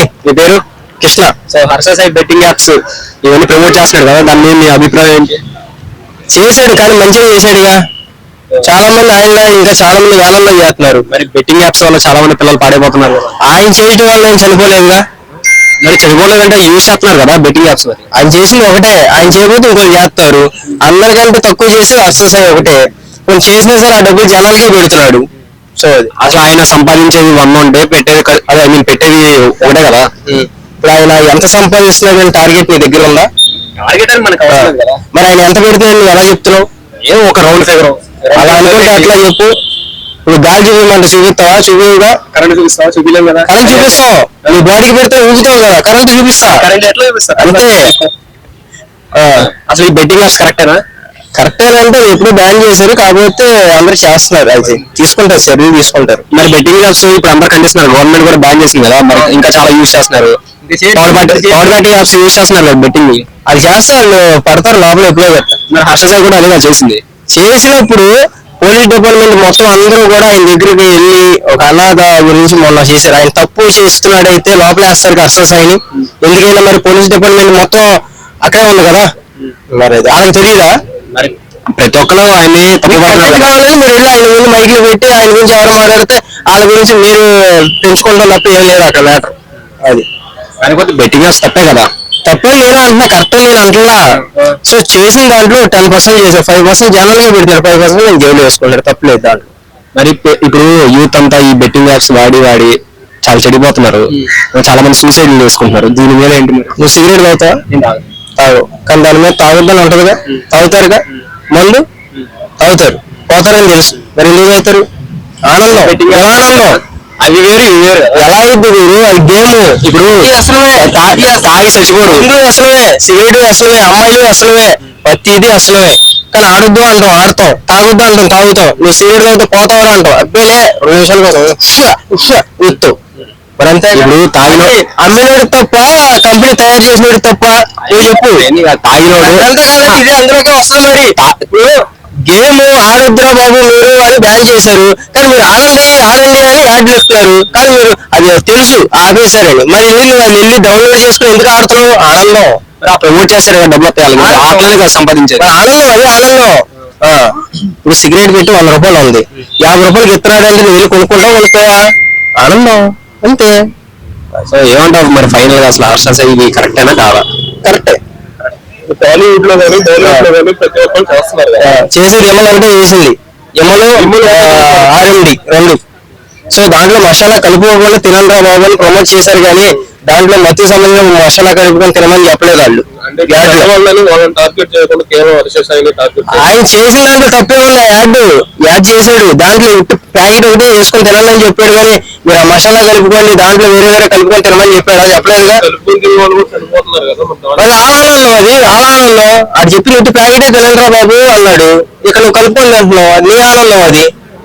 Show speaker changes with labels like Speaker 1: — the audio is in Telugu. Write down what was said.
Speaker 1: మీ పేరు? Krishna. So Harsha Sai betting apps ఇవన్నీ ప్రమోట్ చేస్తున్నాడు కదా దాని మీద మీ అభిప్రాయం ఏంటి? చేశాడు కానీ మంచిగా చేశాడుగా. చాలా మంది ఆయన ఇంకా చాలా మంది వేలల్లో చేస్తున్నారు. మరి బెట్టింగ్ యాప్స్ వల్ల చాలా మంది పిల్లలు పాడైపోతున్నారు ఆయన చేయడం వల్ల ఏం చనిపోలేదుగా. మరి చనిపోలేదంటే యూజ్ చేస్తున్నారు కదా బెట్టింగ్ యాప్స్ ఆయన చేసింది ఒకటే. ఆయన చేయకపోతే ఇంకొకరు చేస్తారు. అందరికంటే తక్కువ చేసి హర్ష సాయి ఒకటే. కొంచెం చేసినా సరే ఆ డబ్బులు జనాలకే పెడుతున్నాడు. సో అసలు ఆయన సంపాదించేది ఉంటే పెట్టేది అదే ఐ మీన్ పెట్టేది ఒకటే కదా? ఇప్పుడు ఆయన ఎంత సంపాదిస్తున్నాడు టార్గెట్ నీ దగ్గర ఉందా?
Speaker 2: టార్గెట్ అని మనకు అవసరం కదా.
Speaker 1: మరి ఆయన ఎంత పెడితే నువ్వు ఎలా చెప్తున్నావు? ఏం ఒక రౌండ్ ఫిగర్. అలా అనుకుంటే అట్లా చెప్పు. ఇప్పుడు గాలి చూపించమంటే చూపిస్తావా? చూపిగా
Speaker 2: కరెంట్ చూపిస్తావా? చూపించలేం కదా.
Speaker 1: కరెంట్ చూపిస్తావు. నీ బాడీకి పెడితే ఊగుతావు కదా. కరెంట్ చూపిస్తా.
Speaker 2: కరెంట్ ఎట్లా చూపిస్తారు
Speaker 1: అంతే. అసలు ఈ బెట్టింగ్ కరెక్టేనా? కరెక్టే అంటే ఎప్పుడు బ్యాన్ చేశారు కాకపోతే అందరు చేస్తున్నారు. అయితే తీసుకుంటారు చర్యలు తీసుకుంటారు. మరి బెట్టింగ్ యాప్స్ ఇప్పుడు అందరు ఖండిస్తున్నారు గవర్నమెంట్ కూడా బ్యాన్ చేసింది కదా మరి ఇంకా చాలా యూజ్ చేస్తున్నారు. Power battery power battery apps use చేస్తున్నారు బెట్టింగ్ అది చేస్తే వాళ్ళు పడతారు లోపల ఎప్పుడో మరి హర్ష సాయి కూడా అదే చేసింది. చేసినప్పుడు పోలీస్ డిపార్ట్మెంట్ మొత్తం అందరూ కూడా ఆయన దగ్గరికి వెళ్ళి ఒక అనాథ గురించి మొన్న చేశారు. ఆయన తప్పు చేస్తున్నాడు అయితే లోపల వేస్తారు హర్ష సాయిని. ఎందుకైనా మరి పోలీస్ డిపార్ట్మెంట్ మొత్తం అక్కడే ఉంది కదా? మరి అది వాళ్ళకి తెలియదా
Speaker 2: మరి
Speaker 1: ప్రతి ఒక్కరు పడుతున్నారు కావాలని మీరు వెళ్ళి ఆయన ముందు మైకులు పెట్టి ఆయన గురించి ఎవరు మాట్లాడితే వాళ్ళ గురించి మీరు పెంచుకుంటాం తప్ప ఏం లేదు అక్కడ మ్యాటర్. అది. కాకపోతే బెట్టింగ్ యాప్స్ తప్పే కదా. తప్పే నేను అంటున్నా కరెక్ట్ నేను అంటున్నా. సో చేసిన దాంట్లో టెన్ పర్సెంట్ చేశారు. ఫైవ్ పర్సెంట్ జనాలకి పెడతారు. ఫైవ్ పర్సెంట్ నేను జైలు వేసుకుంటారు. తప్పలేదు దాంట్లో. మరి ఇప్పు- ఇప్పుడు యూత్ అంతా ఈ బెట్టింగ్ యాప్స్ వాడి వాడి చాలా చెడిపోతున్నారు. చాలా మంది సూసైడ్ చేసుకుంటున్నారు. దీని మీద ఏంటి? నువ్వు సిగరెట్ తాగుతావా? తాగు. కానీ దాని మీద తాగొద్దని ఉంటదిగా తాగుతారుగా మందు? తాగుతారు. పోతారని తెలుసు. మరి ఎందుకు తాగుతారు? ఆనందం. ఆనందం? అవి వేరు ఇవి వేరు. ఎలా అవుతుంది వీరు అది గేమ్ ఇప్పుడు అసలే తాగి చచ్చిపోరు. ఇందులో అసలే సిగరెట్ అసలే అమ్మాయిలు అసలే ప్రతిది అసలే కానీ ఆడొద్దు అంటాం ఆడతాం. తాగొద్దు అంటాం తాగుతాం. నువ్వు సిగరెట్ తాగితే పోతావు అంటాం అబ్బే రెండు నిమిషాల కోసం ఊత్తావు. మరి అంతే ఇప్పుడు తాగిన అమ్మినోడు తప్ప కంపెనీ తయారు చేసినోడు తప్ప నువ్వు చెప్పు? తాగినోడు అంతే కదా ఇది అందులోకి వస్తుంది మరి. ఇప్పుడు గేమ్ ఆడొద్దురా బాబు మీరు అని బ్యాన్ చేశారు. కానీ మీరు ఆడండి ఆడండి అని యాడ్ ఇస్తున్నారు కానీ మీరు అది తెలుసు ఆపేశారని. మరి వెళ్ళి వాళ్ళు వెళ్ళి డౌన్లోడ్ చేసుకుని ఎందుకు ఆడుతున్నావు? ఆనందం. ప్రమోట్ చేశారు కదా డబ్బులు వస్తాయి వాళ్ళకి. ఆటలనే కదా సంపాదించారు ఆనందం అదే ఆనందం. ఇప్పుడు సిగరెట్ పెట్టి వంద రూపాయలు ఉంది. యాభై రూపాయలకి నువ్వు వెళ్ళి కొనుక్కుంటావు కొనుక్కోవా ఆనందం. అంతే. సో ఏమంటావు మరి ఫైనల్గా అసలు హర్ష ఇది కరెక్టేనా కాదా? కరెక్టే
Speaker 2: టాలీవుడ్లో కానీ బాలీవుడ్లో కానీ ప్రతి ఒక్కరు చేస్తున్నారు
Speaker 1: చేసేది. ఎమ్మలు ఒకటే చేసింది ఎమ్మలు ఆర్ఎండి రెండు. సో దాంట్లో మసాలా కలుపుకోకుండా తినండి బాబు అని ప్రమోట్ చేశారు కానీ దాంట్లో మతి సంబంధించిన మసాలా కలుపుకొని తినమని చెప్పలేదు వాళ్ళు. ఆయన చేసిన దాంట్లో తప్పే ఉంది యాడ్ యాడ్ చేశాడు. దాంట్లో ఉట్టు ప్యాకెట్ ఒకటి వేసుకొని తినాలని చెప్పాడు కానీ మీరు ఆ మసాలా కలుపుకొని దాంట్లో వేరే వేరే కలుపుకొని తినమని చెప్పాడు. అది
Speaker 2: కలుపుకుని వాళ్ళు మన
Speaker 1: అది ఆనందం అది చెప్పిన ఉట్టి ప్యాకెటే తినండిరా బాబు అన్నాడు. ఇక్కడ నువ్వు కలుపుకొని తింటున్నావు? అది నీ ఆనందం అది.